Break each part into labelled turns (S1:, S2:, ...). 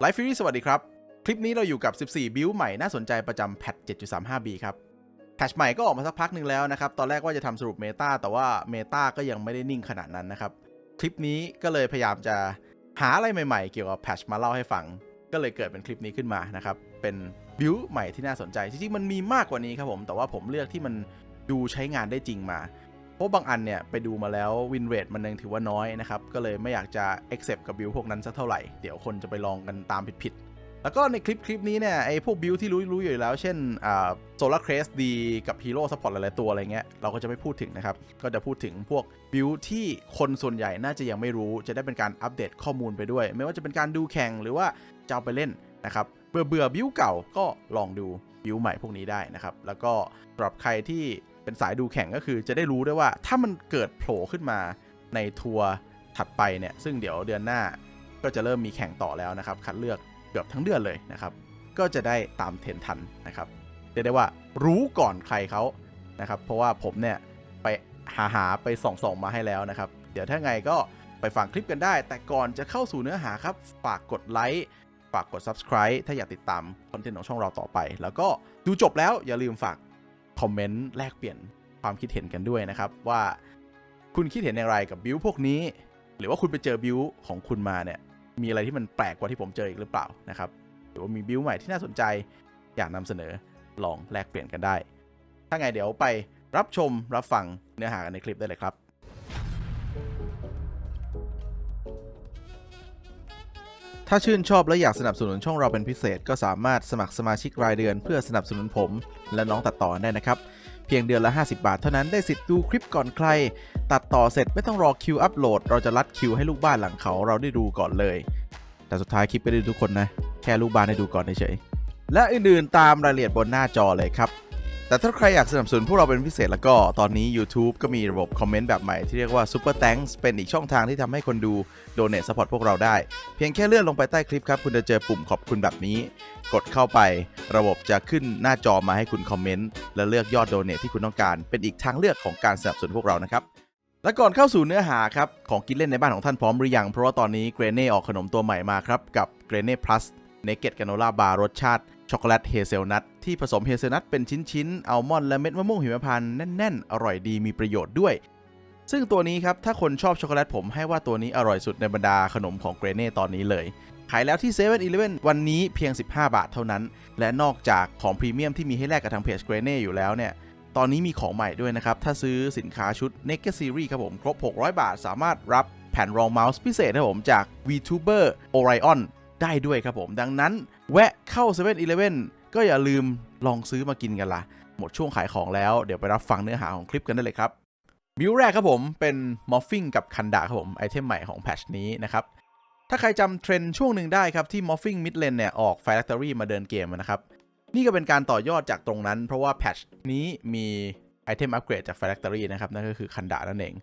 S1: ไลฟ์ฟิวสวัสดีครับ คลิปนี้เราอยู่กับ 14 บิลใหม่น่าสนใจประจำแพท 7.35b ครับแพทใหม่ก็ออกมาสักพักหนึ่งแล้วนะครับ ตอนแรกว่าจะทำสรุปเมตาแต่ว่าเมตาก็ยังไม่ได้นิ่งขนาดนั้นนะครับ คลิปนี้ก็เลยพยายามจะหาอะไรใหม่ๆ เกี่ยวกับแพทมาเล่าให้ฟัง ก็เลยเกิดเป็นคลิปนี้ขึ้นมานะครับ เป็นบิลใหม่ที่น่าสนใจ จริงๆ มันมีมากกว่านี้ครับผม แต่ว่าผมเลือกที่มันดูใช้งานได้จริงมา เพราะบางอันเนี่ยไปดูมาแล้ววินเรทมันยังถือว่าน้อยนะครับ ก็เลยไม่อยากจะ accept กับบิลพวกนั้นสักเท่าไหร่ เดี๋ยวคนจะไปลองกันตามผิดๆ แล้วก็ในคลิปคลิปนี้เนี่ยไอ้พวกบิลที่รู้รู้อยู่แล้ว เช่นอ่าโซลาร์เครสดีกับฮีโร่ซัพพอร์ตหลายๆตัวอะไรเงี้ย เราก็จะไม่พูดถึงนะครับ ก็จะพูดถึงพวกบิลที่คนส่วนใหญ่น่าจะยังไม่รู้ จะได้เป็นการอัปเดตข้อมูลไปด้วย ไม่ว่าจะเป็นการดูแข่งหรือว่าจะเอาไปเล่นนะครับเบื่อเบื่อบิลเก่าก็ลองดูบิลใหม่พวกนี้ได้นะครับ แล้วก็สำหรับใครที่ เป็นสายดูแข่งก็คือจะได้รู้ด้วยว่าถ้ามันเกิดโผล่ขึ้นมาในทัวร์ถัดไปเนี่ย ซึ่งเดี๋ยวเดือนหน้าก็จะเริ่มมีแข่งต่อแล้วนะครับ คัดเลือกเกือบทั้งเดือนเลยนะครับ ก็จะได้ตามเทรนทันนะครับเรียกได้ว่ารู้ก่อนใครเขานะครับ เพราะว่าผมเนี่ยไปหาหาไปส่องส่องมาให้แล้วนะครับ เดี๋ยวถ้าไงก็ไปฟังคลิปกันได้ แต่ก่อนจะเข้าสู่เนื้อหาครับ ฝากกดไลค์ ฝากกด subscribe ถ้าอยากติดตามคอนเทนต์ของช่องเราต่อไป แล้วก็ดูจบแล้วอย่าลืมฝาก คอมเมนต์แลกเปลี่ยนความคิดเห็นกันด้วยนะครับ ว่าคุณคิดเห็นอย่างไรกับบิวพวกนี้ หรือว่าคุณไปเจอบิวของคุณมาเนี่ยมีอะไรที่มันแปลกกว่าที่ผมเจออีกหรือเปล่านะครับหรือว่ามีบิวใหม่ที่น่าสนใจอยากนำเสนอลองแลกเปลี่ยนกันได้ ถ้าไงเดี๋ยวไปรับชมรับฟังเนื้อหากันในคลิปได้เลยครับ ถ้าชื่นชอบและอยากสนับสนุนช่องเราเป็นพิเศษ ก็สามารถสมัครสมาชิกรายเดือนเพื่อสนับสนุนผม และน้องตัดต่อได้นะครับ เพียงเดือนละ 50 บาทเท่านั้นได้สิทธิ์ดูคลิปก่อนใคร ตัดต่อเสร็จไม่ต้องรอคิวอัปโหลด เราจะรัดคิวให้ลูกบ้านหลังเขาเราได้ดูก่อนเลย แต่สุดท้ายคลิปไม่ได้ดูทุกคนนะ แค่ลูกบ้านให้ดูก่อนเฉยและอื่นๆตามรายละเอียดบนหน้าจอเลยครับ แต่ถ้าใครอยากสนับสนุนพวกเราเป็นพิเศษแล้วก็ตอนนี้ YouTube ก็มีระบบคอมเมนต์แบบใหม่ที่เรียกว่า Super Thanks เป็นอีกช่องทางที่ทำให้คนดู Donate Support พวกเราได้ เพียงแค่เลื่อนลงไปใต้คลิปครับ คุณจะเจอปุ่มขอบคุณแบบนี้ กดเข้าไประบบจะขึ้นหน้าจอมาให้คุณคอมเมนต์และเลือกยอดโดเนทที่คุณต้องการ เป็นอีกทางเลือกของการสนับสนุนพวกเรานะครับและก่อนเข้าสู่เนื้อหาครับของกินเล่นในบ้านของท่านพร้อมหรือยังเพราะว่าตอนนี้เกรเน่ออกขนมตัวใหม่มาครับกับเกรเน่ plus naked granola bar รสชาติ ช็อกโกแลตเฮเซลนัทที่ผสมเฮเซลนัทเป็นชิ้นๆอัลมอนด์และเม็ดมะม่วงหิมพานต์แน่นๆ อร่อยดีมีประโยชน์ด้วย ซึ่งตัวนี้ครับ ถ้าคนชอบช็อกโกแลตผมให้ว่าตัวนี้อร่อยสุดในบรรดาขนมของเกรเน่ตอนนี้เลย ขายแล้วที่7 e เ e ่ e อวันนี้เพียง 15 บาทเท่านั้น และนอกจากของพรีเมียมที่มีให้แลกกับทางเพจเกรเน่อยู่แล้วเนี่ยตอนนี้มีของใหม่ด้วยนะครับถ้าซื้อสินค้าชุด Naked Series ครับผมครบ 600 บาท สามารถรับแผ่นรองเมาส์พิเศษครับผมจาก VTuber Orion ได้ด้วยครับผม ดังนั้นแวะเข้า7 e เ e ่ e ก็อย่าลืมลองซื้อมากินกันละหมดช่วงขายของแล้วเดี๋ยวไปรับฟังเนื้อหาของคลิปกันได้เลยครับบิวแรกครับผมเป็นมอฟฟิงกับคันดาครับผมไอเทมใหม่ของแพชนี้นะครับถ้าใครจำเทรนด์ช่วงหนึ่งได้ครับ ที่มอฟฟิงมิดเลนเนี่ย ออกไฟแ a ค t อรี่มาเดินเกมนะครับ นี่ก็เป็นการต่อยอดจากตรงนั้น เพราะว่าแพทชนี้มีไอเทมอัปเกรดจากไฟแ a ค t อรี่นะครับ นั่นก็คือคันดานั่นเอง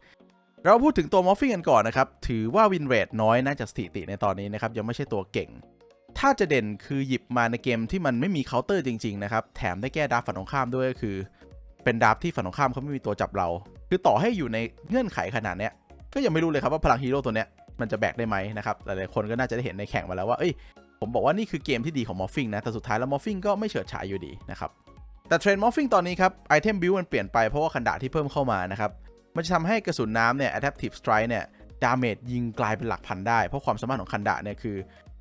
S1: เราพูดถึงตัวมอฟฟิงกันก่อนนะครับ ถือว่าวินเรทน้อยน่าจะสถิติในตอนนี้นะครับ ยังไม่ใช่ตัวเก่ง ถ้าจะเด่นคือหยิบมาในเกมที่มันไม่มีเคาน์เตอร์จริง ๆ นะครับ แถมได้แก้ดาร์ฟฝั่งตรงข้ามด้วยก็คือ เป็นดาร์ฟที่ฝั่งตรงข้ามเขาไม่มีตัวจับเรา คือต่อให้อยู่ในเงื่อนไขขนาดเนี้ยก็ยังไม่รู้เลยครับว่าพลังฮีโร่ตัวเนี้ยมันจะแบกได้ไหมนะครับหลายๆคนก็น่าจะได้เห็นในแข่งมาแล้วว่าเอ้ยผมบอกว่านี่คือเกมที่ดีของมอฟฟิงนะแต่สุดท้ายแล้วมอฟฟิงก็ไม่เฉิดฉายอยู่ดีนะครับแต่เทรนด์มอฟฟิงตอนนี้ครับไอเทมบิวมันเปลี่ยนไปเพราะว่าคันดาที่เพิ่มเข้ามานะครับ มันจะทำให้กระสุนน้ำเนี่ย adaptive strike เนี่ยดาเมจยิงกลายเป็นหลักพันได้ เพราะความสามารถของคันดาเนี่ยคือ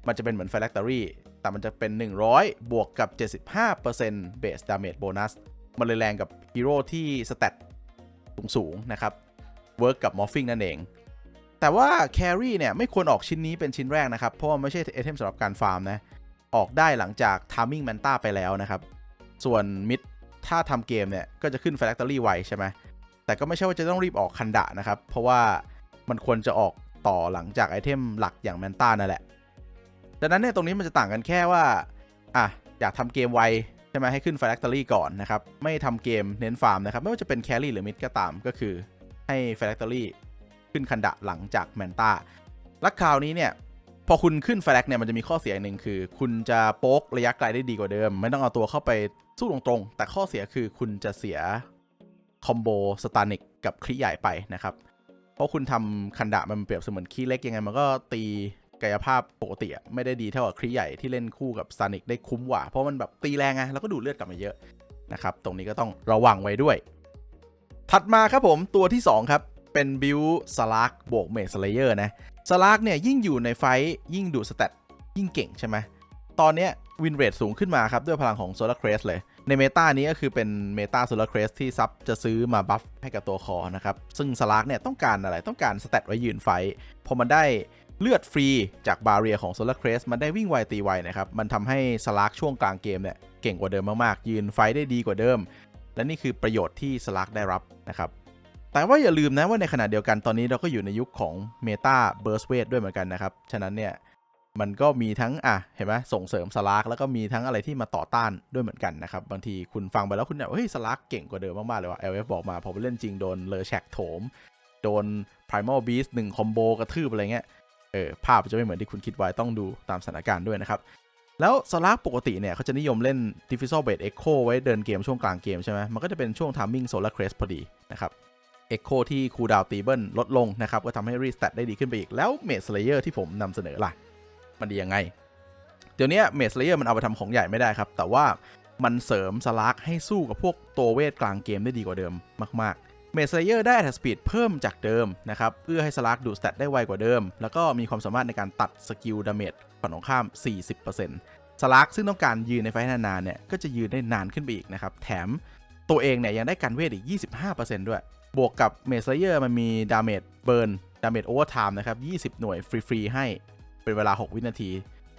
S1: มันจะเป็นเหมือน phylactery แต่มันจะเป็น 100 บวกกับ 75% base damage bonus มันเลยแรงกับฮีโร่ที่สเตตสูงๆนะครับเวิร์กกับมอฟฟิงนั่นเอง แต่ว่าแครี่เนี่ยไม่ควรออกชิ้นนี้เป็นชิ้นแรกนะครับ เพราะว่าไม่ใช่ไอเทมสำหรับการฟาร์มนะ ออกได้หลังจาก Timing Manta ไปแล้วนะครับ ส่วนมิดถ้าทำเกมเนี่ย ก็จะขึ้น Factory ไวใช่ไหม แต่ก็ไม่ใช่ว่าจะต้องรีบออกคันดะนะครับ เพราะว่ามันควรจะออกต่อหลังจากไอเทมหลักอย่างแมนต้านั่นแหละ ดังนั้นเนี่ยตรงนี้มันจะต่างกันแค่ว่า อะ อยากทำเกมไวใช่ไหมให้ขึ้น Factory ก่อนนะครับ ไม่ทำเกมเน้นฟาร์มนะครับ ไม่ว่าจะเป็นแครี่หรือมิดก็ตามก็คือให้ Factory ขึ้นคันดะหลังจากแมนต้าและคราวนี้เนี่ยพอคุณขึ้นแฟลกเนี่ยมันจะมีข้อเสียหนึ่งคือ คุณจะโป๊กระยะไกลได้ดีกว่าเดิม ไม่ต้องเอาตัวเข้าไปสู้ตรงๆ แต่ข้อเสียคือคุณจะเสีย คอมโบสตานิกกับคลีใหญ่ไปนะครับ เพราะคุณทำคันดะมันเปรียบเสมือนคีเล็กยังไง มันก็ตีกายภาพปกติไม่ได้ดีเท่ากับครีใหญ่ที่เล่นคู่กับซานิกได้คุ้มกว่า เพราะมันแบบตีแรงไงแล้วก็ดูเลือดกลับมาเยอะนะครับ ตรงนี้ก็ต้องระวังไว้ด้วย ถัดมาครับผมตัวที่ 2 ครับ เป็นบิวสลากบวกเมสเลเยอร์นะสลากเนี่ยยิ่งอยู่ในไฟยิ่งดูสเตตยิ่งเก่งใช่ไหมตอนเนี้ยวินเรทสูงขึ้นมาครับ ด้วยพลังของโซลาร์เครสเลย ในเมตานี้ก็คือเป็นเมตาโซลาร์เครสที่ซับจะซื้อมาบัฟให้กับตัวคอนะครับ ซึ่งสลากเนี่ยต้องการอะไรต้องการสเตตไว้ยืนไฟพอมันได้เลือดฟรีจากบาเรียของโซลาร์เครสมันได้วิ่งไวตีไวนะครับ มันทำให้สลากช่วงกลางเกมเนี่ยเก่งกว่าเดิมมากๆ ยืนไฟได้ดีกว่าเดิม และนี่คือประโยชน์ที่สลากได้รับนะครับ แต่ว่าอย่าลืมนะว่าในขณะเดียวกันตอนนี้เราก็อยู่ในยุคของเมตาเบิร์สเวทด้วยเหมือนกันนะครับ ฉะนั้นเนี่ย มันก็มีทั้งอะเห็นไหมส่งเสริมสลากแล้วก็มีทั้งอะไรที่มาต่อต้านด้วยเหมือนกันนะครับ บางทีคุณฟังไปแล้วคุณแบบเฮ้ยสลากเก่งกว่าเดิมมาก ๆ เลยว่ะ LF บอกมาพอไปเล่นจริงโดนเลอแชกโถม โดน Primal Beast หนึ่งคอมโบกระทืบอะไรเงี้ยเออภาพจะไม่เหมือนที่คุณคิดไว้ต้องดูตามสถานการณ์ด้วยนะครับ แล้วสลากปกติเนี่ยเขาจะนิยมเล่น Diffusal Bait Echo ไว้เดินเกมช่วงกลางเกมใช่ไหมมันก็จะเป็นช่วง Timing Solar Crest พอดีนะครับ Echo ที่คูดาวตีเบิลลดลงนะครับก็ทำให้รีส t ตได้ดีขึ้นไปอีกแล้ว Mage Slayer ที่ผมนำเสนอล่ะ มันดียังไง เดี๋ยวนี้เมสเลเยอร์มันเอาไปทำของใหญ่ไม่ได้ครับ แต่ว่ามันเสริมสลากให้สู้กับพวกตัวเวทกลางเกมได้ดีกว่าเดิมมากๆเมสเลเยอร์ได้ attack speed เพิ่มจากเดิมนะครับเพื่อให้สลากดูสเตตได้ไวกว่าเดิม แล้วก็มีความสามารถในการตัดสกิลดาเมจฝั่งตรงข้าม 40%สลากซึ่งต้องการยืนในไฟนานๆเนี่ยก็จะยืนได้นานขึ้นไปอีกนะครับแถมตัวเองเนี่ยยังได้การเวทอีก 25%ด้วย บวกกับเมสเลเยอร์มันมีดาเมจเบิร์นดาเมจโอเวอร์ไทม์นะครับ 20 หน่วยฟรี ๆ ให้ เป็นเวลา 6 วินาที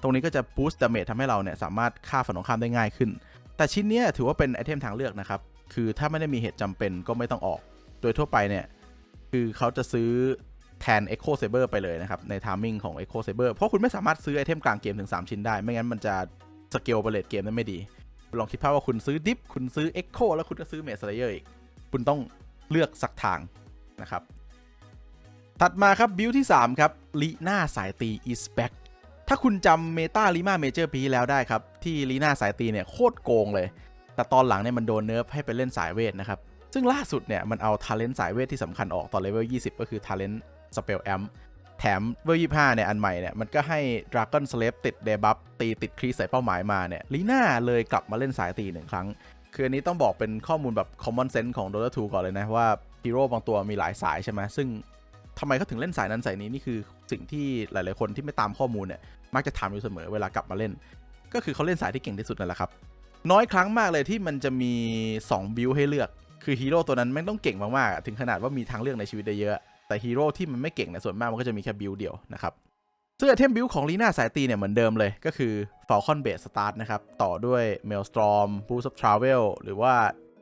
S1: ตรงนี้ก็จะบูสต์ดาเมจทำให้เราเนี่ยสามารถฆ่าฝั่งตรงข้ามได้ง่ายขึ้น แต่ชิ้นเนี้ยถือว่าเป็นไอเทมทางเลือกนะครับ คือถ้าไม่ได้มีเหตุจำเป็นก็ไม่ต้องออก โดยทั่วไปเนี่ยคือเขาจะซื้อแทน Echo Saber ไปเลยนะครับ ในทามมิ่งของ Echo Saber เพราะคุณไม่สามารถซื้อไอเทมกลางเกมถึง 3 ชิ้นได้ ไม่งั้นมันจะสเกลเปเลตเกมนั้นไม่ดี ลองคิดภาพว่าคุณซื้อดิฟคุณซื้อ Echo แล้วคุณก็ซื้อเมสเลเยอร์อีก คุณต้องเลือกสักทางนะครับ ถัดมาครับบิลที่ 3 ครับลีน่าสายตี is back ถ้าคุณจำเมตาลีมาเมเจอร์ปีแล้วได้ครับ ที่ลีน่าสายตีเนี่ยโคตรโกงเลย แต่ตอนหลังเนี่ยมันโดนเนิร์ฟให้ไปเล่นสายเวทนะครับ ซึ่งล่าสุดเนี่ยมันเอาทาเลนต์สายเวทที่สำคัญออกตอนเลเวล 20 ก็คือทาเลนต์สเปลแอมแถมเวล25เนี่ยอันใหม่เนี่ยมันก็ให้ Dragon Slave ติดเดบัฟตีติดครีใส่เป้าหมายมาเนี่ยลีน่าเลยกลับมาเล่นสายตีหนึ่งครั้ง คืออันนี้ต้องบอกเป็นข้อมูลแบบ common sense ของ Dota 2 ก่อนเลยนะว่าฮีโร่บางตัวมีหลายสายใช่ไหมซึ่ง ทำไมเขาถึงเล่นสายนั้นสายนี้นี่คือสิ่งที่หลาย ๆ คนที่ไม่ตามข้อมูลเนี่ยมักจะถามอยู่เสมอเวลากลับมาเล่น ก็คือเขาเล่นสายที่เก่งที่สุดนั่นแหละครับ น้อยครั้งมากเลยที่มันจะมี 2 บิลให้เลือก คือฮีโร่ตัวนั้นแม่งต้องเก่งมาก ๆ ถึงขนาดว่ามีทางเลือกในชีวิตได้เยอะ แต่ฮีโร่ที่มันไม่เก่งเนี่ยส่วนมากมันก็จะมีแค่บิลเดียวนะครับซึ่งไอเทมบิลของลีน่าสายตีเนี่ยเหมือนเดิมเลยก็คือ Falcon Base Start นะครับ ต่อด้วย Maelstrom Boost of Travel หรือว่า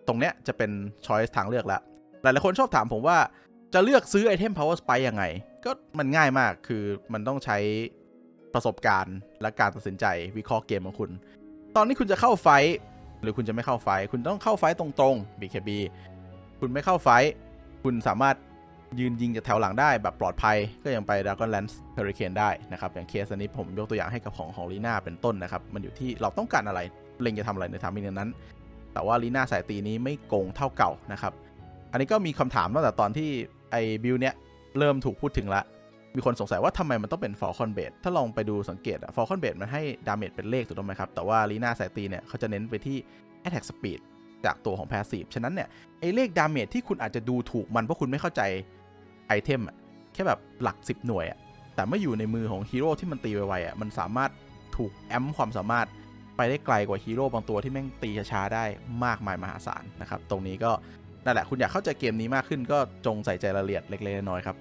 S1: ตรงเนี้ยจะเป็น choice ทางเลือกล้วหลายๆคนชอบถามผมว่า จะเลือกซื้อไอเทม Power Spike ยังไง ก็มันง่ายมากคือมันต้องใช้ประสบการณ์และการตัดสินใจวิเคราะห์เกมของคุณ ตอนนี้คุณจะเข้าไฟหรือคุณจะไม่เข้าไฟ คุณต้องเข้าไฟตรงๆ BKB คุณไม่เข้าไฟ คุณสามารถยืนยิงจากแถวหลังได้แบบปลอดภัย ก็ยังไป Dragon Lance Hurricane ได้นะครับ อย่างเคสนี้ผมยกตัวอย่างให้กับของของลีน่าเป็นต้นนะครับ มันอยู่ที่เราต้องการอะไร เล็งจะทำอะไรในทามินนั้น แต่ว่าลีน่าสายตีนี้ไม่โกงเท่าเก่านะครับ อันนี้ก็มีคำถามตั้งแต่ตอนที่ ไอ้บิลเนี้ยเริ่มถูกพูดถึงละ มีคนสงสัยว่าทำไมมันต้องเป็น Falcon b a s ถ้าลองไปดูสังเกตอะ Falcon b a s มันให้ดาเมจเป็นเลขถูกต้องไหมครับ แต่ว่าลีน่าสายตีเนี่ยเขาจะเน้นไปที่ Attack Speed จากตัวของ Passive ฉะนั้นเนี่ยไอ้เลขดาเมจที่คุณอาจจะดูถูกมันเพราะคุณไม่เข้าใจไอเทมอะแค่แบบหลัก 10 หน่วยอะแต่ไม่อยู่ในมือของฮีโร่ที่มันตีไวๆอะมันสามารถถูกแอมความสามารถไปได้ไกลกว่าฮีโร่บางตัวที่แม่งตีช้าๆได้มากมายมหาศาลนะครับ ตรงนี้ก็ นั่นแหละคุณอยากเข้าใจเกมนี้มากขึ้นก็จงใส่ใจรายละเอียดเล็กๆน้อยๆครับ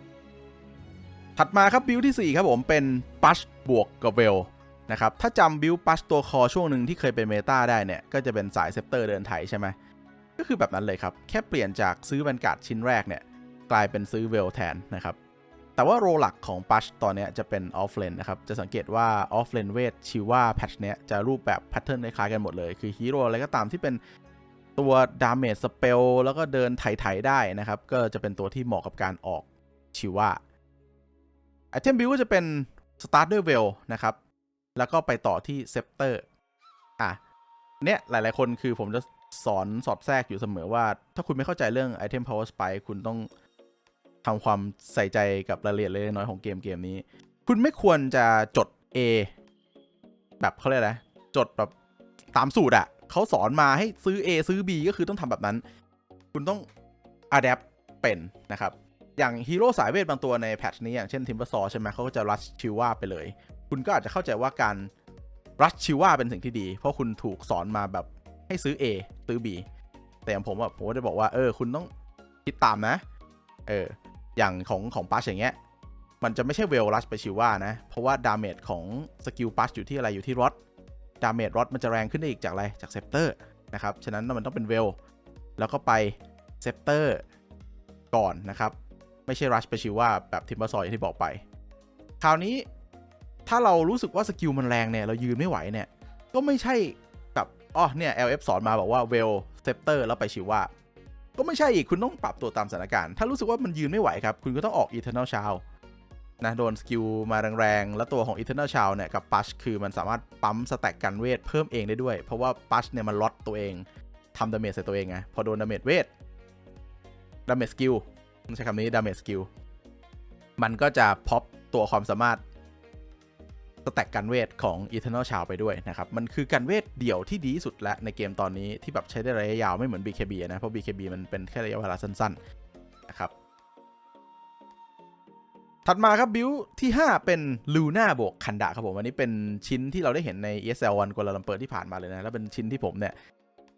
S1: ถัดมาครับบิลที่ 4 ครับผมเป็นปัชบวกกับเวลนะครับถ้าจำบิลปัชตัวคอช่วงหนึ่งที่เคยเป็นเมตาได้เนี่ย ก็จะเป็นสายเซปเตอร์เดินไถใช่ไหมก็คือแบบนั้นเลยครับ แค่เปลี่ยนจากซื้อแวนการ์ดชิ้นแรกเนี่ยกลายเป็นซื้อเวลแทนนะครับแต่ว่าโรหลักของปัชตอนนี้จะเป็นออฟเลนนะครับ จะสังเกตว่าออฟเลนเวทชิว่าแพทเนี้ยจะรูปแบบแพทเทิร์นคล้ายกันหมดเลย คือฮีโร่อะไรก็ตามที่เป็น ตัวดาเมจสเปลแล้วก็เดินไถๆได้นะครับ ก็จะเป็นตัวที่เหมาะกับการออกชิว่าไอเทมบิลก็จะเป็นสตาร์ทด้วยเวลนะครับ แล้วก็ไปต่อที่เซปเตอร์อะเนี้ยหลายๆคนคือผมจะสอนสอดแทรกอยู่เสมอว่า ถ้าคุณไม่เข้าใจเรื่องไอเทม power spike คุณต้องทำความใส่ใจกับรายละเอียดเล็กน้อยของเกมเกมนี้ คุณไม่ควรจะจด A แบบเขาเรียกอะไรนะจดแบบตามสูตรอะ เขาสอนมาให้ซื้อ A ซื้อ B ก็คือต้องทำแบบนั้น คุณต้อง adapt เป็นนะครับ อย่างฮีโร่สายเวทบางตัวในแพทช์นี้อย่างเช่นทิมเบอร์ซอใช่ไหมเขาก็จะรัชชิว่าไปเลย คุณก็อาจจะเข้าใจว่าการรัชชิว่าเป็นสิ่งที่ดี เพราะคุณถูกสอนมาแบบให้ซื้อ A ซื้อ B แต่อย่างผมอะผมก็จะบอกว่าเออคุณต้องคิดตามนะ เออ อย่างของของปัชอย่างเงี้ย มันจะไม่ใช่เวลรัชไปชิว่านะ เพราะว่าดาเมจของสกิลปัชอยู่ที่อะไรอยู่ที่รอด ดาเมจรอดมันจะแรงขึ้นได้อีกจากอะไร จากเซปเตอร์นะครับ ฉะนั้นมันต้องเป็นเวล แล้วก็ไปเซปเตอร์ก่อนนะครับ ไม่ใช่รัชไปชิว่าแบบทิมเบอร์ซอยที่บอกไป คราวนี้ถ้าเรารู้สึกว่าสกิลมันแรงเนี่ย เรายืนไม่ไหวเนี่ย ก็ไม่ใช่กับอ๋อเนี่ย LF สอนมาบอกว่าเวลเซปเตอร์แล้วไปชิว่าก็ไม่ใช่อีกคุณต้องปรับตัวตามสถานการณ์ ถ้ารู้สึกว่ามันยืนไม่ไหวครับ คุณก็ต้องออก Eternal s h o u นะโดนสกิลมาแรงๆ แล้วตัวของ Eternal s h o u เนี่ยกับปัชคือมันสามารถปั๊มสแต็กกันเวทเพิ่มเองได้ด้วย เพราะว่าปัชเนี่ยมันล็อตตัวเองทำดาเมจใส่ตัวเองไงพอโดนดาเมจเวทดาเมจสกิลใช้คำนี้ดาเมจสกิลมันก็จะพ็อปตัวความสามารถสแต็กกันเวทของ Eternal s h o u ไปด้วยนะครับ มันคือกันเวทเดี่ยวที่ดีที่สุดและในเกมตอนนี้ที่แบบใช้ได้ระยะยาวไม่เหมือน BKB นะ เพราะ BKB มันเป็นแค่ระยะเวลาสั้นๆนะครับ ถัดมาครับบิวที่ 5 เป็นลูน่าบวกคันดะครับผมอันนี้เป็นชิ้นที่เราได้เห็นใน ESL 1กัวลาลัมเปอร์ที่ผ่านมาเลยนะ แล้วเป็นชิ้นที่ผมเนี่ย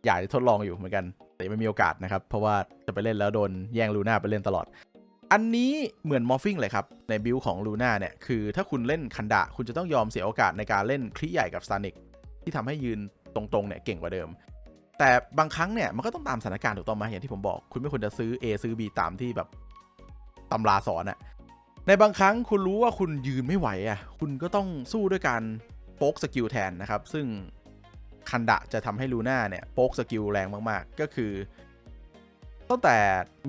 S1: อยากจะทดลองอยู่เหมือนกัน แต่ยังไม่มีโอกาสนะครับ เพราะว่าจะไปเล่นแล้วโดนแย่งลูน่าไปเล่นตลอด อันนี้เหมือนมอฟฟิงเลยครับ ในบิลของลูน่าเนี่ย คือถ้าคุณเล่นคันดะคุณจะต้องยอมเสียโอกาสในการเล่นคลิใหญ่กับซานิกที่ทำให้ยืนตรงๆเนี่ยเก่งกว่าเดิม แต่บางครั้งเนี่ยมันก็ต้องตามสถานการณ์ถูกต้องไหมอย่างที่ผมบอก คุณไม่ควรจะซื้อ A ซื้อ B ตามที่แบบตำราสอนอะ ในบางครั้งคุณรู้ว่าคุณยืนไม่ไหวอะคุณก็ต้องสู้ด้วยการโป๊กสกิลแทนนะครับ ซึ่งคันดะจะทำให้ลูน่าเนี่ยโป๊กสกิลแรงมากๆ ก็คือ ตั้งแต่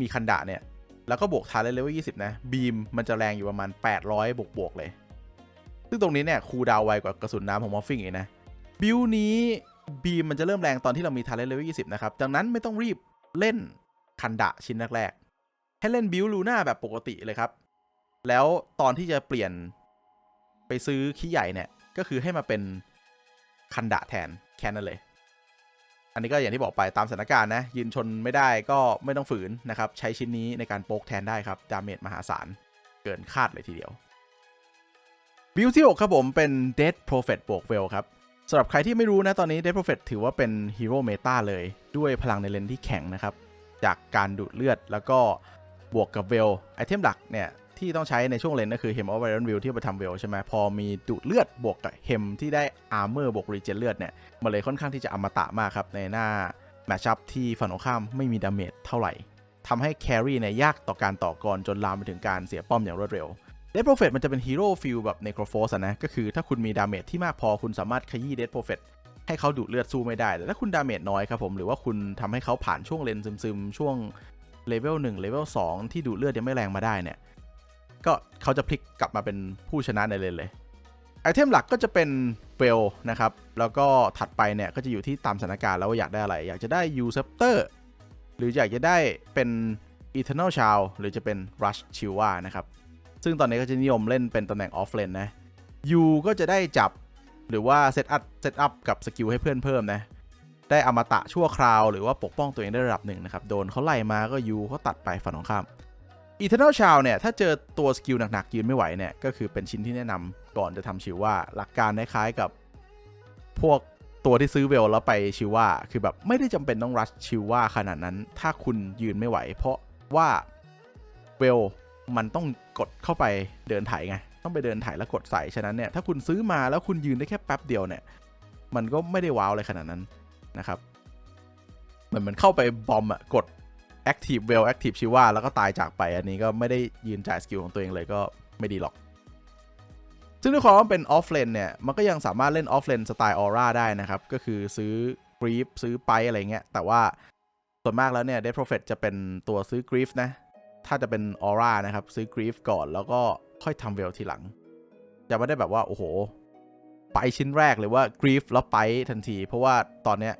S1: มีคันดะเนี่ย แล้วก็บวกทาเลเวล20นะ บีมมันจะแรงอยู่ประมาณ 800 บวกบวกๆเลย ซึ่งตรงนี้เนี่ยคูดาวไวกว่ากระสุนน้ำของมอฟฟิงอีกนะ บิลนี้บีมมันจะเริ่มแรงตอนที่เรามีทาเลนเลเวล20นะครับดังนั้นไม่ต้องรีบเล่นคันดะชิ้นแรกๆให้เล่นบิลลูน่าแบบปกติเลยครับ แล้วตอนที่จะเปลี่ยนไปซื้อขี้ใหญ่เนี่ย ก็คือให้มาเป็นคันดะแทนแค่นั้นเลย อันนี้ก็อย่างที่บอกไปตามสถานการณ์นะ ยืนชนไม่ได้ก็ไม่ต้องฝืนนะครับ ใช้ชิ้นนี้ในการโป๊กแทนได้ครับ ดาเมจมหาศาล เกินคาดเลยทีเดียว บิลที่6ครับผมเป็น Dead Prophet บวกเวลครับสำหรับใครที่ไม่รู้นะตอนนี้ Dead Prophet ถือว่าเป็นฮีโร่เมตาเลยด้วยพลังในเลนที่แข็งนะครับ จากการดูดเลือดแล้วก็บวกกับเวลไอเทมหลักเนี่ย ที่ต้องใช้ในช่วงเลนก็คือ Hem of Iron Will ที่ไปทำเวลใช่ไหมพอมีดูดเลือดบวกกับ Hem ที่ได้ Armor บวก Regen เลือดเนี่ยมันเลยค่อนข้างที่จะอมตะมากครับในหน้าแมชชัพที่ฝั่งตรงข้ามไม่มีดาเมจเท่าไหร่ทำให้แครี่เนี่ยยากต่อการต่อกรจนลามไปถึงการเสียป้อมอย่างรวดเร็วเด d โปรเฟตมันจะเป็นฮีโร่ฟิลแบบเนโครโฟสนะ ก็คือถ้าคุณมีดาเมจที่มากพอคุณสามารถขยี้เด d โปรเฟตให้เขาดูดเลือดสู้ไม่ได้ แต่ถ้าคุณดาเมจน้อยครับผม หรือว่าคุณทำให้เขาผ่านช่วงเลนซึมๆ ช่วงเลเวล1เลเวล2ที่ดูดเลือดยังไม่แรงมาได้เนี่ย ก็เขาจะพลิกกลับมาเป็นผู้ชนะในเลนเลยไอเทมหลักก็จะเป็นเวลนะครับ แล้วก็ถัดไปเนี่ยก็จะอยู่ที่ตามสถานการณ์แล้วว่าอยากได้อะไร อยากจะได้ยูเซปเตอร์หรืออยากจะได้เป็น Eternal s h o u หรือจะเป็น Rush c h i w a นะครับ ซึ่งตอนนี้ก็จะนิยมเล่นเป็นตำแหน่งออฟเลนนะยูก็จะได้จับหรือว่าเซตอัพเซตอัพกับสกิลให้เพื่อนเพิ่มนะ ได้อมตะชั่วคราวหรือว่าปกป้องตัวเองได้ระดับหนึ่งนะครับ โดนเขาไล่มาก็ยูเขาตัดไปฝั่งของข้าม Eternal s h o u เนี่ยถ้าเจอตัวสกิลหนักๆยืนไม่ไหวเนี่ยก็คือเป็นชิ้นที่แนะนำก่อนจะทำชิวว่าหลักการคล้ายๆกับพวกตัวที่ซื้อเวลแล้วไปชิวว่าคือแบบไม่ได้จำเป็นต้องรัชชิวว่าขนาดนั้น ถ้าคุณยืนไม่ไหว เพราะว่าเวลมันต้องกดเข้าไปเดินถ่ายไงต้องไปเดินถ่ายแล้วกดใส่ฉะนั้นเนี่ยถ้าคุณซื้อมาแล้วคุณยืนได้แค่แป๊บเดียวเนี่ยมันก็ไม่ได้ว้าวเลยขนาดนั้นนะครับเหมือนมันเข้าไปบอมอะกด Active Well Active ชิว่าแล้วก็ตายจากไป อันนี้ก็ไม่ได้ยืนจ่ายสกิลของตัวเองเลยก็ไม่ดีหรอก ซึ่งด้วยความว่าเป็นออฟเลนเนี่ย มันก็ยังสามารถเล่นออฟเลนสไตล์ออร่าได้นะครับ ก็คือซื้อกรีฟซื้อไปอะไรเงี้ย แต่ว่าส่วนมากแล้วเนี่ย Dead Prophet จะเป็นตัวซื้อกรีฟนะ ถ้าจะเป็นออร่านะครับ ซื้อกรีฟก่อนแล้วก็ค่อยทำเวลทีหลัง จะไม่ได้แบบว่าโอ้โห ไปชิ้นแรกหรือว่ากรีฟแล้วไปทันที เพราะว่าตอนเนี้ย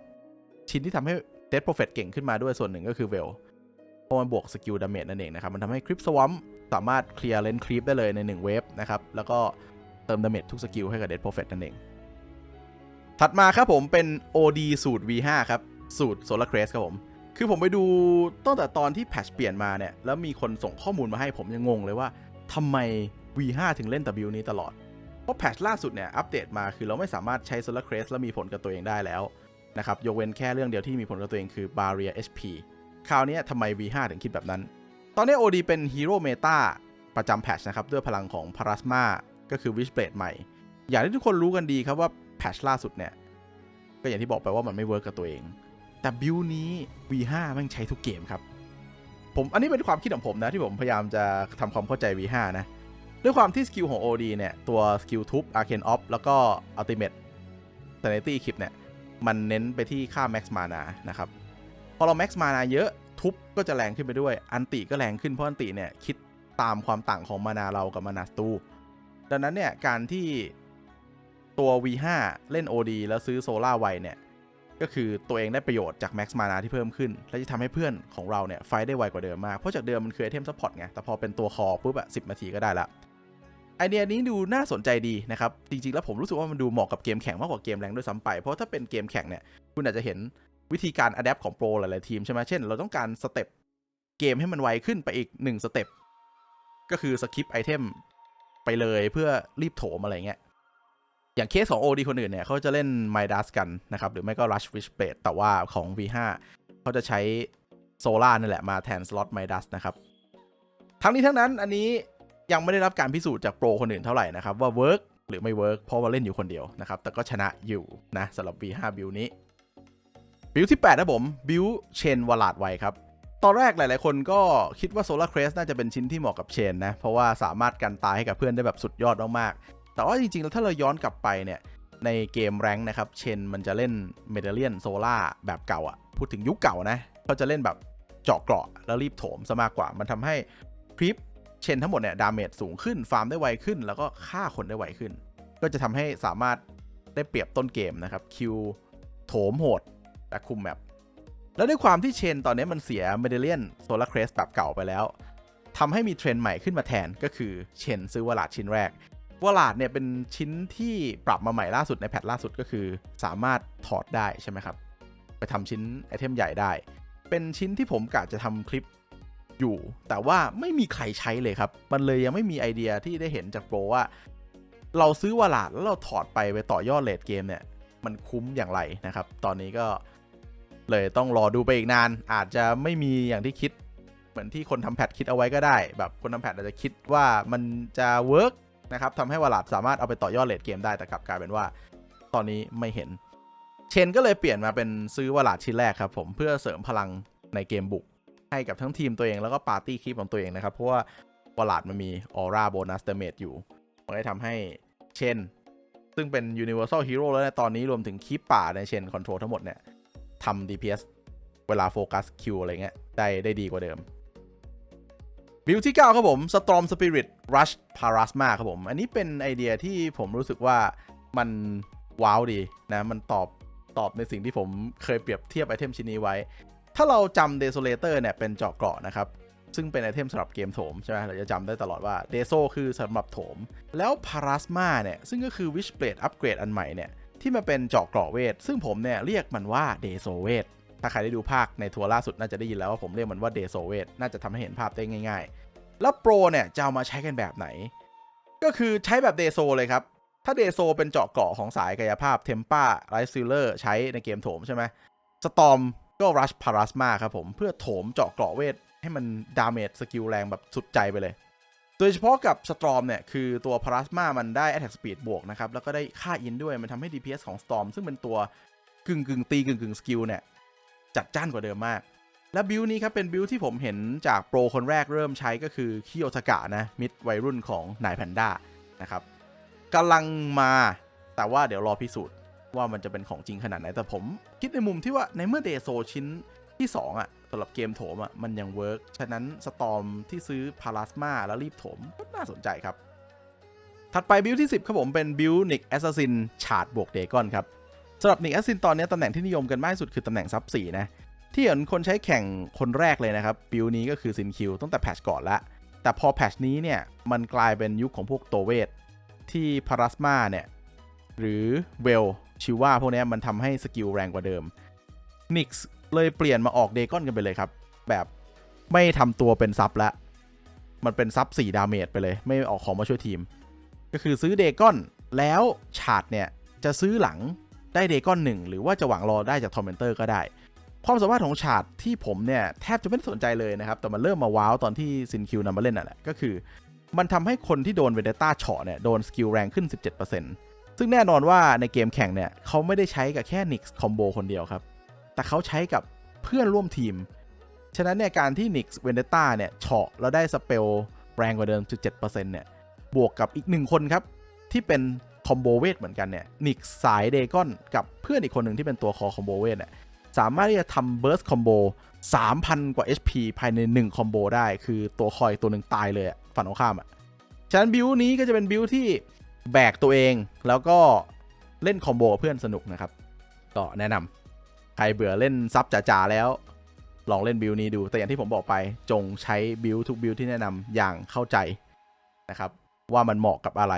S1: ชิ้นที่ทำให้ Dead Prophet เก่งขึ้นมาด้วยส่วนหนึ่งก็คือเวล เพราะมันบวกสกิลดาเมจนั่นเองนะครับ มันทำให้คริปสวอมสามารถเคลียร์เลนครีปได้เลยใน 1 เวฟนะครับ แล้วก็เติมดาเมจทุกสกิลให้กับเดดโปรเฟตนั่นเอง ถัดมาครับผมเป็น OD สูตร V5 ครับ สูตร Solar Crest ครับผม คือผมไปดูตั้งแต่ตอนที่แพทชเปลี่ยนมาเนี่ย แล้วมีคนส่งข้อมูลมาให้ผมยังงงเลยว่าทำไม V5 ถึงเล่นแต่บิลนี้ตลอด เพราะแพทชล่าสุดเนี่ยอัปเดตมาคือเราไม่สามารถใช้ Solar Crest แล้วมีผลกับตัวเองได้แล้วนะครับยกเว้นแค่เรื่องเดียวที่มีผลกับตัวเองคือ Barrier HP คราวนี้ทำไม V5 ถึงคิดแบบนั้น ตอนนี้ OD เป็นฮีโร่เมตาประจำแพทชนะครับ ด้วยพลังของพาราสมาก็คือ Wishblade ใหม่ อย่างที่ทุกคนรู้กันดีครับว่าแพทชล่าสุดเนี่ย ก็อย่างที่บอกไปว่ามันไม่เวิร์กกับตัวเอง แต่บิลนี้ V5 แม่งใช้ทุกเกมครับ ผมอันนี้เป็นความคิดของผมนะ ที่ผมพยายามจะทำความเข้าใจ V5 นะด้วยความที่สกิลของ OD เนี่ย ตัวสกิลทุบ Arcane Off แล้วก็ Ultimate Sanity Equip เนี่ย มันเน้นไปที่ค่า Max Mana นะครับ พอเรา Max Mana เยอะทุบก็จะแรงขึ้นไปด้วย อันติก็แรงขึ้นเพราะอันติเนี่ยคิดตามความต่างของมานาเรากับมานาสตูดังนั้นเนี่ยการที่ตัว V5 เล่น OD แล้วซื้อโซล่าไวเนี่ยก็คือตัวเองได้ประโยชน์จาก Max Mana ที่เพิ่มขึ้น และจะทำให้เพื่อนของเราเนี่ยไฟได้ไวกว่าเดิมมาก เพราะจากเดิมมันคือไอเทมซัพพอร์ตไง แต่พอเป็นตัวคอปุ๊บอะ10นาทีก็ได้ละไอเดียนี้ดูน่าสนใจดีนะครับ จริงๆ แล้วผมรู้สึกว่ามันดูเหมาะกับเกมแข่งมากกว่าเกมแรงด้วยซ้ำไป เพราะถ้าเป็นเกมแข่งเนี่ยคุณอาจจะเห็น วิธีการอัดแอปของโปรหลาย ๆ ทีมใช่ไหมเช่น เราต้องการสเต็ปเกมให้มันไวขึ้นไปอีก1สเต็ปก็คือสคิปไอเทมไปเลยเพื่อรีบโถมอะไรเงี้ย อย่างเคสของ OD คนอื่นเนี่ยเขาจะเล่น m i d a s กันนะครับ หรือไม่ก็ Rush Wish Blade แต่ว่าของ V5 เขาจะใช้โซล่านี่แหละมาแทนสล็อต m i d a s นะครับ ทั้งนี้ทั้งนั้นอันนี้ยังไม่ได้รับการพิสูจน์จากโปรคนอื่นเท่าไหร่นะครับ ว่าเวิร์กหรือไม่เวิร์กเพราะว่าเล่นอยู่คนเดียวนะครับ แต่ก็ชนะอยู่นะสำหรับ V5 บิลนี้ บิลที่8นะผมบิลเชนวลาดไวครับตอนแรกหลาย ๆ คนก็คิดว่า Solar Crest น่าจะเป็นชิ้นที่เหมาะกับเชนนะ เพราะว่าสามารถกันตายให้กับเพื่อนได้แบบสุดยอดมากๆแต่ว่าจริง ๆ แล้วถ้าเราย้อนกลับไปเนี่ยในเกมแรงค์นะครับ เชนมันจะเล่นเมเดเลียนโซล่าแบบเก่าอะพูดถึงยุคเก่านะเขาจะเล่นแบบเจาะเกราะแล้วรีบโถมซะมากกว่า มันทำให้คลิปเชนทั้งหมดเนี่ยดาเมจสูงขึ้นฟาร์มได้ไวขึ้น แล้วก็ฆ่าคนได้ไวขึ้น ก็จะทำให้สามารถได้เปรียบต้นเกมนะครับคิวโถมโหด แต่คุมแมปแล้วด้วยความที่เชนตอนนี้มันเสียเมเดเลียนโซลาร์เครสแบบเก่าไปแล้วทำให้มีเทรนด์ใหม่ขึ้นมาแทนก็คือเชนซื้อวลาดชิ้นแรกวลาดเนี่ยเป็นชิ้นที่ปรับมาใหม่ล่าสุดในแพทล่าสุดก็คือ สามารถถอดได้ใช่ไหมครับ ไปทำชิ้นไอเทมใหญ่ได้ เป็นชิ้นที่ผมกะจะทำคลิปอยู่ แต่ว่าไม่มีใครใช้เลยครับ มันเลยยังไม่มีไอเดียที่ได้เห็นจากโปรว่า เราซื้อวลาดแล้วเราถอดไปไปต่อยอดเลดเกมเนี่ย มันคุ้มอย่างไรนะครับ ตอนนี้ก็ เลยต้องรอดูไปอีกนาน อาจจะไม่มีอย่างที่คิด เหมือนที่คนทำแพทคิดเอาไว้ก็ได้ แบบคนทำแพทอาจจะคิดว่ามันจะเวิร์กนะครับทำให้วลาดสามารถเอาไปต่อยอดเลดเกมได้แต่กลับกลายเป็นว่า ตอนนี้ไม่เห็น เชนก็เลยเปลี่ยนมาเป็นซื้อวลาดชิ้นแรกครับผมเพื่อเสริมพลังในเกมบุก ให้กับทั้งทีมตัวเองแล้วก็ปาร์ตี้คลิปของตัวเองนะครับเพราะว่าวลาดมันมีออร่าโบนัสเดเมจอยู่มันก็ทำให้เชนซึ่งเป็น Universal Hero แล้วในตอนนี้รวมถึงคลิปป่าในเชนคอนโทรลทั้งหมดเนี่ย ทำ DPS เวลาโฟกัสคิวอะไรเงี้ยได้ได้ดีกว่าเดิม บิลที่ 9 ครับผม Storm Spirit Rush Parasma ครับผม อันนี้เป็นไอเดียที่ผมรู้สึกว่ามันว้าวดีนะ มันตอบตอบในสิ่งที่ผมเคยเปรียบเทียบไอเทมชิ้นนี้ไว้ ถ้าเราจำ Desolator เนี่ยเป็นเจาะเกราะนะครับซึ่งเป็นไอเทมสำหรับเกมโถมใช่ไหมเราจะจำได้ตลอดว่า d e s o คือสำหรับโถม แล้ว Parasma เนี่ย ซึ่งก็คือ Wishblade Upgrade อันใหม่เนี่ย ที่มันเป็นเจาะเกราะเวท ซึ่งผมเนี่ยเรียกมันว่าเดโซเวท ถ้าใครได้ดูภาคในทัวร์ล่าสุดน่าจะได้ยินแล้วว่าผมเรียกมันว่าเดโซเวท น่าจะทำให้เห็นภาพได้ง่าย ๆ แล้วโปรเนี่ยจะเอามาใช้กันแบบไหน ก็คือใช้แบบเดโซเลยครับ ถ้าเดโซเป็นเจาะเกราะของสายกายภาพเทมป้าไรซิลเลอร์ใช้ในเกมโถมใช่ไหมสตอมก็รัชพาราสมาครับผมเพื่อโถมเจาะเกราะเวท ให้มันดาเมจสกิลแรงแบบสุดใจไปเลย โดยเฉพาะกับสตรอมเนี่ย คือตัวพาราสมามันได้ Attack Speed บวกนะครับ แล้วก็ได้ค่าอินด้วยมันทำให้ DPS ของ Storm ซึ่งเป็นตัวกึ่งกึ่งตีกึ่งกึ่งสกิลเนี่ย จัดจ้านกว่าเดิมมาก และบิลนี้ครับ เป็นบิลที่ผมเห็นจากโปรคนแรกเริ่มใช้ก็คือคิโอทากะนะ มิดวัยรุ่นของนายแพนด้านะครับกำลังมาแต่ว่าเดี๋ยวรอพิสูจน์ว่ามันจะเป็นของจริงขนาดไหนแต่ผมคิดในมุมที่ว่าในเมื่อเดโซชิ้น ที่ 2อะสำหรับเกมโถมอะมันยังเวิร์กฉะนั้นสตอมที่ซื้อพาราสมาแล้วรีบโถมก็น่าสนใจครับ ถัดไปบิลที่ 10 ครับผมเป็นบิลนิกแอสซัสซินชาดบวกเดกอนครับสำหรับนิกแอสซินตอนนี้ตำแหน่งที่นิยมกันมากสุดคือตำแหน่งซับสี่นะที่เห็นคนใช้แข่งคนแรกเลยนะครับบิลนี้ก็คือซินคิวตั้งแต่แพชก่อนละแต่พอแพชนี้เนี่ยมันกลายเป็นยุคของพวกโตเวทที่พารัสมาเนี่ยหรือเวลชิว่าพวกนี้มันทำให้สกิลแรงกว่าเดิมนิกส์ เลยเปลี่ยนมาออกเดกอนกันไปเลยครับ แบบไม่ทำตัวเป็นซับละ มันเป็นซับ4ดาเมจไปเลย ไม่ออกของมาช่วยทีม ก็คือซื้อเดกอนแล้วฉาดเนี่ยจะซื้อหลังได้เดกอนหนึ่งหรือว่าจะหวังรอได้จากทอมเมนเตอร์ก็ได้ ความสามารถของฉาดที่ผมเนี่ยแทบจะไม่ไสนใจเลยนะครับ แต่มันเริ่มมาว้าวตอนที่ซินคิวนำมาเล่นน่ะแหละก็คือ มันทำให้คนที่โดนเวเดต้าเฉาะเนี่ยโดนสกิลแรงขึ้น 17%ซึ่งแน่นอนว่าในเกมแข่งเนี่ยเขาไม่ได้ใช้กับแค่นิกส์คอมโบคนเดียวครับ แต่เขาใช้กับเพื่อนร่วมทีม ฉะนั้นเนี่ยการที่นิกเวเดต้าเนี่ยเฉาะแล้วได้สเปลแรงกว่าเดิม 17%เนี่ยบวกกับอีกหนึ่งคนครับ ที่เป็นคอมโบเวทเหมือนกันเนี่ยนิกสายเดกอนกับเพื่อนอีกคนหนึ่งที่เป็นตัวคอคอมโบเวทเนี่ยสามารถที่จะทำเบิร์สคอมโบ3,000 กว่า HP ภายใน 1 คอมโบได้ คือตัวคอยตัวหนึ่งตายเลยฝั่งตรงข้ามอะ ฉะนั้นบิวนี้ก็จะเป็นบิวที่แบกตัวเองแล้วก็เล่นคอมโบกับเพื่อนสนุกนะครับ ก็แนะนำ ใครเบื่อเล่นซับจ๋าๆแล้ว ลองเล่นบิวนี้ดู แต่อย่างที่ผมบอกไปจงใช้บิวทุกบิวที่แนะนำอย่างเข้าใจนะครับ ว่ามันเหมาะกับอะไร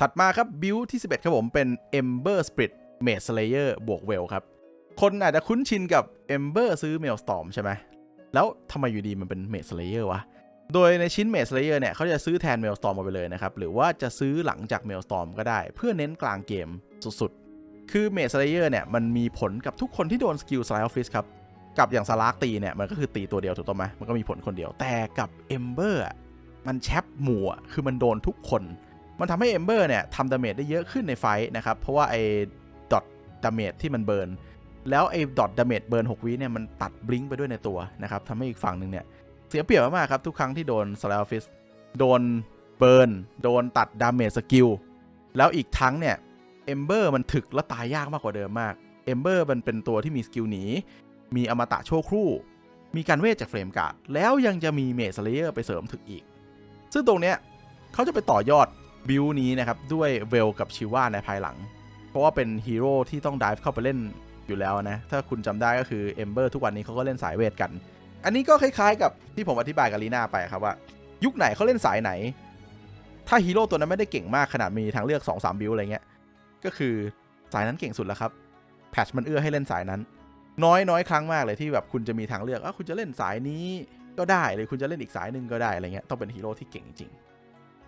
S1: ถัดมาครับบิวที่ 11 ครับผมเป็น Ember Spirit Mage Slayer บวกเวลครับ คนอาจจะคุ้นชินกับ Ember ซื้อ Maelstrom ใช่ไหมแล้วทำไมอยู่ดีมันเป็น Mage Slayer วะโดยในชิ้น Mage Slayer เนี่ยเขาจะซื้อแทน Maelstrom มาไปเลยนะครับ หรือว่าจะซื้อหลังจาก Maelstrom ก็ได้ เพื่อเน้นกลางเกมสุดๆ คือ Mage Slayer เนี่ยมันมีผลกับทุกคนที่โดนสกิล Slide Office ครับ กับอย่างสลากตีเนี่ย มันก็คือตีตัวเดียวถูกต้องไหมมันก็มีผลคนเดียว แต่กับ Ember อะมันแชปหมู่คือมันโดนทุกคน มันทำให้ Ember เนี่ยทำดาเมจได้เยอะขึ้นในไฟนะครับ เพราะว่าไอ้ดอทดาเมจที่มันเบิร์นแล้วไอ้ดอทดาเมจเบิร์น6วิเนี่ยมันตัดบลิงไปด้วยในตัวนะครับทำให้อีกฝั่งหนึ่งเนี่ยเสียเปรียบมากๆครับทุกครั้งที่โดนสไลด์ออฟฟิศโดนเบิร์นโดนตัดดาเมจสกิลแล้วอีกทั้งเนี่ย Ember มันถึกและตายยากมากกว่าเดิมมาก Ember มันเป็นตัวที่มีสกิลหนี มีอมตะโชครู่ มีการเวทจากเฟรมการ์ด แล้วยังจะมีเมสเลเยอร์ไปเสริมถึกอีก ซึ่งตรงเนี้ยเขาจะไปต่อยอดบิวนี้นะครับ ด้วยเวลกับชิว่าในภายหลัง เพราะว่าเป็นฮีโร่ที่ต้องดิฟเข้าไปเล่นอยู่แล้วนะ ถ้าคุณจำได้ก็คือเอมเบอร์ทุกวันนี้เขาก็เล่นสายเวทกัน อันนี้ก็คล้ายๆ กับที่ผมอธิบายกับลีน่าไปครับว่า ยุคไหนเขาเล่นสายไหน ถ้าฮีโร่ตัวนั้นไม่ได้เก่งมากขนาดมีทางเลือก2-3บิวอะไรเงี้ย ก็คือสายนั้นเก่งสุดแล้วครับแพทชมันเอื้อให้เล่นสายนั้น น้อยน้อยครั้งมากเลยที่แบบคุณจะมีทางเลือกอะคุณจะเล่นสายนี้ก็ได้หรือคุณจะเล่นอีกสายหนึ่งก็ได้อะไรเงี้ยต้องเป็นฮีโร่ที่เก่งจริง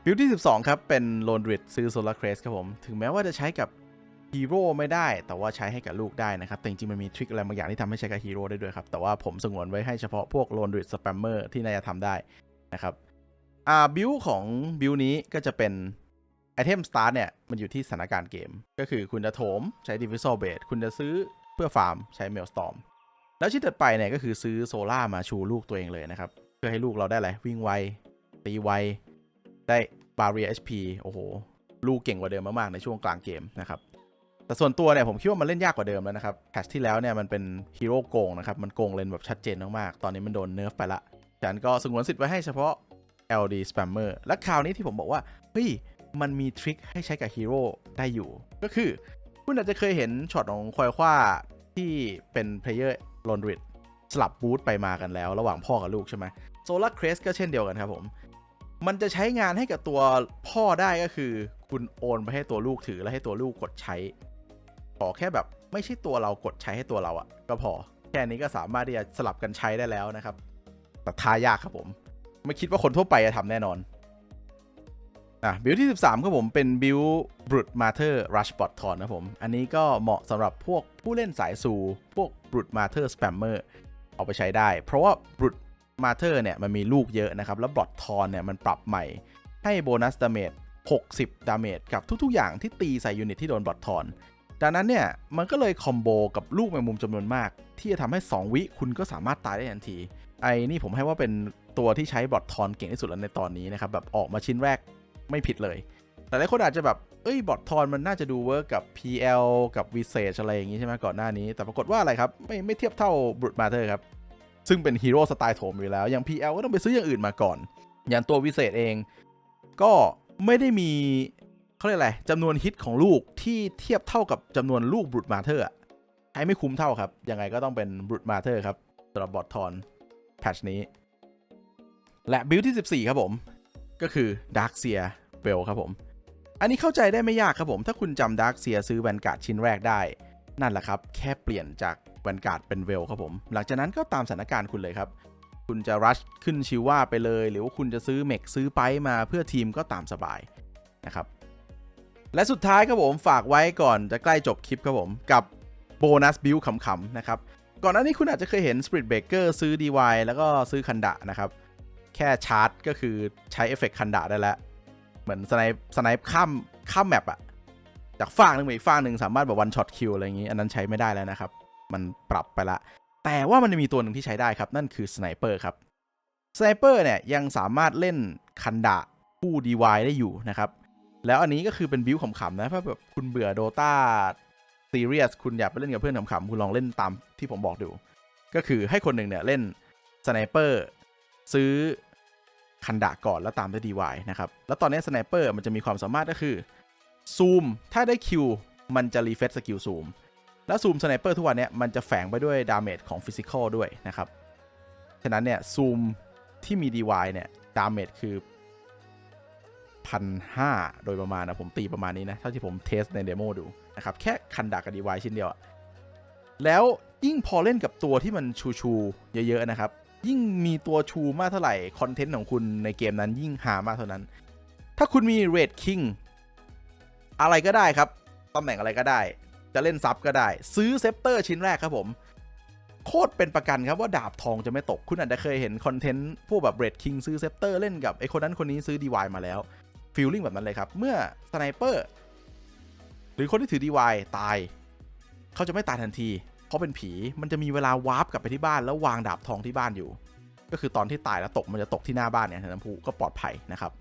S1: บิลที่ 12 ครับ เป็นโลนริดซื้อโซลาร์เครสครับผม ถึงแม้ว่าจะใช้กับฮีโร่ไม่ได้ แต่ว่าใช้ให้กับลูกได้นะครับ แต่จริงๆ มันมีทริคอะไรบางอย่างที่ทำให้ใช้กับฮีโร่ได้ด้วยครับ แต่ว่าผมสงวนไว้ให้เฉพาะพวกโลนริดสแปมเมอร์ที่น่าจะทำได้นะครับ อ่าบิลของบิลนี้ก็จะเป็น ไอเทมสตาร์เนี่ย มันอยู่ที่สถานการณ์เกม ก็คือคุณจะโถมใช้ดิฟิ s อลเบดคุณจะซื้อเพื่อฟาร์มใช้เมลสตอมแล้วชิ้นถัดไปเนี่ยก็คือซื้อโซล่ามาชูลูกตัวเองเลยนะครับ เพื่อให้ลูกเราได้อะไรวิ่งไว ตีไว ได้บาเรีย HP โอ้โห ลูกเก่งกว่าเดิมมากๆในช่วงกลางเกมนะครับ แต่ส่วนตัวเนี่ยผมคิดว่ามันเล่นยากกว่าเดิมแล้วนะครับแพทชที่แล้วเนี่ยมันเป็นฮีโร่โกงนะครับ มันโกงเลนแบบชัดเจนมากๆ ตอนนี้มันโดนเนิร์ฟไปละฉันก็สงวนสิทธิ์ไว้ให้เฉพาะ LD Spammer และคราวนี้ที่ผมบอกว่า เฮ้ย มันมีทริคให้ใช้กับฮีโร่ได้อยู่ ก็คือ คุณอาจจะเคยเห็นช็อตของควายคว้าที่เป็นเพลเยอร์ลอนริดสลับบูธไปมากันแล้ว ระหว่างพ่อกับลูกใช่ไหมโซลาร์เครสก็เช่นเดียวกันครับผม มันจะใช้งานให้กับตัวพ่อได้ก็คือ คุณโอนไปให้ตัวลูกถือแล้วให้ตัวลูกกดใช้ ขอแค่แบบไม่ใช่ตัวเรากดใช้ให้ตัวเราอะก็พอ แค่นี้ก็สามารถที่จะสลับกันใช้ได้แล้วนะครับแต่ทายากครับผม ไม่คิดว่าคนทั่วไปจะทำแน่นอน อะบิลที่ 13ครับผมเป็นบิลบรูดมาเธอร์รัชบอททอนนะผม อันนี้ก็เหมาะสำหรับพวกผู้เล่นสายซู พวกบรูดมาเธอร์สแปมเมอร์เอาไปใช้ได้ เพราะว่าบรูดมาเธอร์เนี่ย มันมีลูกเยอะนะครับ แล้วบอททอนเนี่ย มันปรับใหม่ ให้โบนัสดาเมจ60 ดาเมจกับทุก ๆ อย่างที่ตีใส่ยูนิตที่โดนบอททอนดังนั้นเนี่ย มันก็เลยคอมโบกับลูกแมงมุมจำนวนมาก ที่จะทำให้ 2 วิคุณก็สามารถตายได้ทันทีไอ้นี่ผมให้ว่าเป็นตัวที่ใช้บอททอนเก่งที่สุดแล้วในตอนนี้นะครับแบบออกมาชิ้นแรก ไม่ผิดเลย แต่หลายคนอาจจะแบบ เอ้ยบอททอนมันน่าจะดูเวิร์กกับ PL กับ v ิเศษอะไรอย่างงี้ใช่ไหมก่อนหน้านี้ แต่ปรากฏว่าอะไรครับ ไม่ไม่เทียบเท่าบรูดมาเธอร์ครับ ซึ่งเป็นฮีโร่สไตล์โถมอยู่แล้ว อย่าง PL ก็ต้องไปซื้ออย่างอื่นมาก่อน อย่างตัววิเศษเอง ก็ไม่ได้มีเขาเรียกอะไรจำนวนฮิตของลูกที่เทียบเท่ากับจำนวนลูกบรูดมาเธอร์ใช้ไม่คุ้มเท่าครับ ยังไงก็ต้องเป็นบรูดมาเธอร์ครับสำหรับบอททอนแพทชนี้ และบิลที่ 14 ครับผม ก็คือ Dark s e a b e l ครับผม อันนี้เข้าใจได้ไม่ยากครับผม ถ้าคุณจำ Dark s e a ซื้อแวนการ์ดชิ้นแรกได้ นั่นแหละครับ แค่เปลี่ยนจากแวนการ์ดเป็นเวลครับผม หลังจากนั้นก็ตามสถานการณ์คุณเลยครับ คุณจะรัชขึ้นชิว่าไปเลย หรือว่าคุณจะซื้อเมกซื้อไปมาเพื่อทีมก็ตามสบายนะครับ และสุดท้ายครับผมฝากไว้ก่อนจะใกล้จบคลิปครับผมกับโบนัสบิลขำๆนะครับก่อนหน้านี้คุณอาจจะเคยเห็น Spirit Breaker ซื้อ DY แล้วก็ซื้อคันดะนะครับ แค่ชาร์จก็คือใช้เอฟเฟกต์คันดะได้แล้ว มือนสไนป์สไนป์ข้ามข้ามแมปอะจากฝั่งหนึ่งไปอีกฝั่งหนึ่งสามารถแบบวันช็อตคิวอะไรอย่างนี้ อันนั้นใช้ไม่ได้แล้วนะครับ มันปรับไปละ แต่ว่ามันมีตัวหนึ่งที่ใช้ได้ครับ นั่นคือสไนเปอร์ครับสไนเปอร์เนี่ยยังสามารถเล่นคันดะคู่ DY ได้อยู่นะครับ แล้วอันนี้ก็คือเป็นบิวขำๆนะถ้าแบบคุณเบื่อ Dota ซีเรียสคุณอยากไปเล่นกับเพื่อนขำๆคุณลองเล่นตามที่ผมบอกดู ก็คือให้คนหนึ่งเนี่ยเล่นสไนเปอร์ซื้อ คันดะก่อนแล้วตามด้วย DY นะครับ แล้วตอนนี้สไนเปอร์มันจะมีความสามารถก็คือซูมถ้าได้คิวมันจะรีเฟซสกิลซูมแล้วซูมสไนเปอร์ทุกวันเนี้ยมันจะแฝงไปด้วยดาเมจของฟิสิกอลด้วยนะครับ ฉะนั้นเนี่ยซูมที่มี DY เนี่ยดาเมจคือพันห้าโดยประมาณนะผมตีประมาณนี้นะ เท่าที่ผมเทสในเดโมดูนะครับ แค่คันดะกับ DY ชิ้นเดียวแล้วยิ่งพอเล่นกับตัวที่มันชูชูเยอะๆนะครับ ยิ่งมีตัวชูมากเท่าไหร่ คอนเทนต์ของคุณในเกมนั้นยิ่งหามากเท่านั้น ถ้าคุณมีเรดคิงอะไรก็ได้ครับ ตำแหน่งอะไรก็ได้ จะเล่นซับก็ได้ ซื้อเซปเตอร์ชิ้นแรกครับผม โคตรเป็นประกันครับว่าดาบทองจะไม่ตก คุณอาจจะเคยเห็นคอนเทนต์พวกแบบเรดคิงซื้อเซปเตอร์เล่นกับไอคนนั้นคนนี้ซื้อ DY มาแล้วฟีลลิ่งแบบนั้นเลยครับ เมื่อสไนเปอร์หรือคนที่ถือ DY ตาย เขาจะไม่ตายทันที เพราะเป็นผีมันจะมีเวลาวาร์ปกลับไปที่บ้านแล้ววางดาบทองที่บ้านอยู่ ก็คือตอนที่ตายแล้วตกมันจะตกที่หน้าบ้านเนี่ยน้ำพุก็ปลอดภัยนะครับ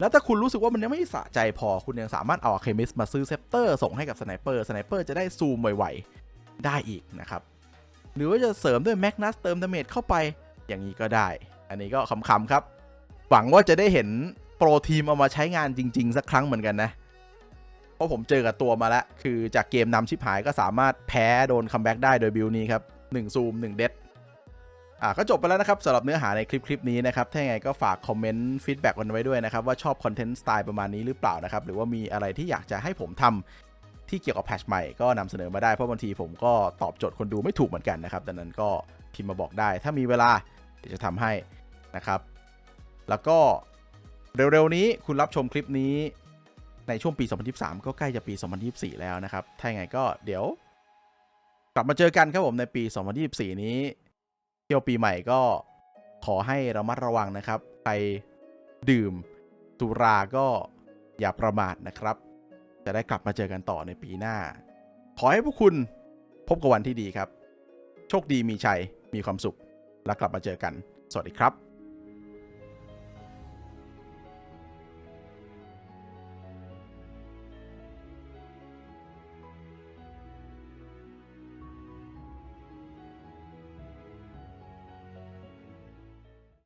S1: แล้วถ้าคุณรู้สึกว่ามันยังไม่สะใจพอคุณยังสามารถเอาเคมิสมาซื้อเซปเตอร์ส่งให้กับสไนเปอร์สไนเปอร์จะได้ซูมไวๆได้อีกนะครับ หรือว่าจะเสริมด้วยแมกนัสเติมดาเมจเข้าไปอย่างนี้ก็ได้ อันนี้ก็คำๆครับ หวังว่าจะได้เห็นโปรทีมเอามาใช้งานจริง ๆ สักครั้งเหมือนกันนะ เพราะผมเจอกับตัวมาแล้ว คือจากเกมนำชิปหายก็สามารถแพ้โดนคัมแบ็กได้โดยบิลนี้ครับ1ซูม1เดดอ่าก็จบไปแล้วนะครับสำหรับเนื้อหาในคลิปคลิปนี้นะครับ ถ้าไงก็ฝากคอมเมนต์ฟีดแบ็กกันไว้ด้วยนะครับ ว่าชอบคอนเทนต์สไตล์ประมาณนี้หรือเปล่านะครับ หรือว่ามีอะไรที่อยากจะให้ผมทำที่เกี่ยวกับแพทชใหม่ก็นำเสนอมาได้ เพราะบางทีผมก็ตอบโจทย์คนดูไม่ถูกเหมือนกันนะครับดังนั้นก็พิมพ์มาบอกได้ ถ้ามีเวลาเดี๋ยวจะทำให้นะครับ แล้วก็เร็วๆนี้คุณรับชมคลิปนี้ ในช่วงปี 2023 ก็ใกล้จะปี 2024 แล้วนะครับ ถ้าย่างไงก็เดี๋ยว กลับมาเจอกันครับผมในปี 2024 นี้ เที่ยวปีใหม่ก็ขอให้ระมัดระวังนะครับ ไปดื่มสุราก็อย่าประมาทนะครับ จะได้กลับมาเจอกันต่อในปีหน้า ขอให้พวกคุณพบกับวันที่ดีครับ โชคดีมีชัย มีความสุข แล้วกลับมาเจอกัน สวัสดีครับ